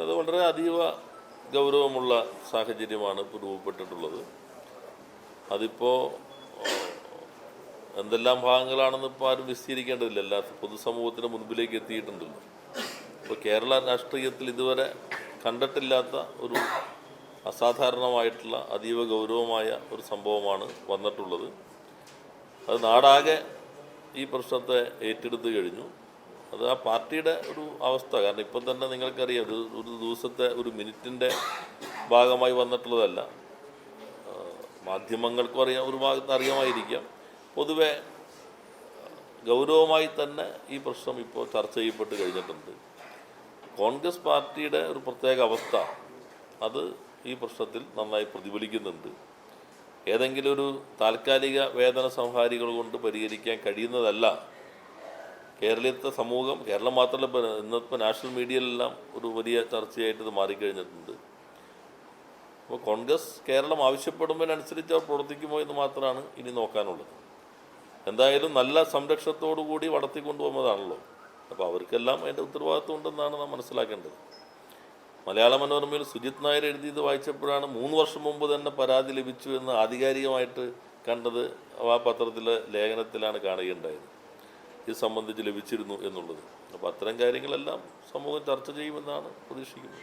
അത് വളരെ അതീവ ഗൗരവമുള്ള സാഹചര്യമാണ് ഇപ്പോൾ രൂപപ്പെട്ടിട്ടുള്ളത് അതിപ്പോൾ എന്തെല്ലാം ഭാഗങ്ങളാണെന്ന് ഇപ്പോൾ ആരും വിശദീകരിക്കേണ്ടതില്ല എല്ലാ പൊതുസമൂഹത്തിന് മുൻപിലേക്ക് എത്തിയിട്ടുണ്ടല്ലോ. ഇപ്പോൾ കേരള രാഷ്ട്രീയത്തിൽ ഇതുവരെ കണ്ടിട്ടില്ലാത്ത ഒരു അസാധാരണമായിട്ടുള്ള അതീവ ഗൗരവമായ ഒരു സംഭവമാണ് വന്നിട്ടുള്ളത്. അത് നാടാകെ ഈ പ്രശ്നത്തെ ഏറ്റെടുത്തു കഴിഞ്ഞു. അത് ആ പാർട്ടിയുടെ ഒരു അവസ്ഥ. കാരണം ഇപ്പം തന്നെ നിങ്ങൾക്കറിയാം ഒരു ഒരു ദിവസത്തെ ഒരു മിനിറ്റിന്റെ ഭാഗമായി വന്നിട്ടുള്ളതല്ല. മാധ്യമങ്ങൾക്കും അറിയാം ഒരു ഭാഗത്ത് അറിയാമായിരിക്കാം. പൊതുവെ ഗൗരവമായി തന്നെ ഈ പ്രശ്നം ഇപ്പോൾ ചർച്ച ചെയ്യപ്പെട്ട് കഴിഞ്ഞിട്ടുണ്ട്. കോൺഗ്രസ് പാർട്ടിയുടെ ഒരു പ്രത്യേക അവസ്ഥ അത് ഈ പ്രശ്നത്തിൽ നന്നായി പ്രതിഫലിക്കുന്നുണ്ട്. ഏതെങ്കിലും ഒരു താൽക്കാലിക വേതന സംഹാരികൾ കൊണ്ട് പരിഹരിക്കാൻ കഴിയുന്നതല്ല കേരളീയത്തെ സമൂഹം കേരളം മാത്രമല്ല ഇന്നിപ്പോൾ നാഷണൽ മീഡിയയിലെല്ലാം ഒരു വലിയ ചർച്ചയായിട്ട് ഇത് മാറിക്കഴിഞ്ഞിട്ടുണ്ട്. അപ്പോൾ കോൺഗ്രസ് കേരളം ആവശ്യപ്പെടുന്നതിനനുസരിച്ച് അവർ പ്രവർത്തിക്കുമോ എന്ന് മാത്രമാണ് ഇനി നോക്കാനുള്ളത്. എന്തായാലും നല്ല സംരക്ഷണത്തോടു കൂടി വളർത്തിക്കൊണ്ടുപോകുന്നതാണല്ലോ അപ്പോൾ അവർക്കെല്ലാം അതിന്റെ ഉത്തരവാദിത്വം ഉണ്ടെന്നാണ് നാം മനസ്സിലാക്കേണ്ടത്. മലയാള മനോരമയിൽ സുജിത് നായർ എഴുതിയത് വായിച്ചപ്പോഴാണ് മൂന്ന് വർഷം മുമ്പ് തന്നെ പരാതി ലഭിച്ചു എന്ന് ആധികാരികമായിട്ട് കണ്ടത് ആ പത്രത്തിലെ ലേഖനത്തിലാണ് കാണുകയുണ്ടായത്. ഇത് സംബന്ധിച്ച് ലഭിച്ചിരുന്നു എന്നുള്ളത്. അപ്പോൾ അത്തരം കാര്യങ്ങളെല്ലാം സമൂഹം ചർച്ച ചെയ്യുമെന്നാണ് പ്രതീക്ഷിക്കുന്നത്.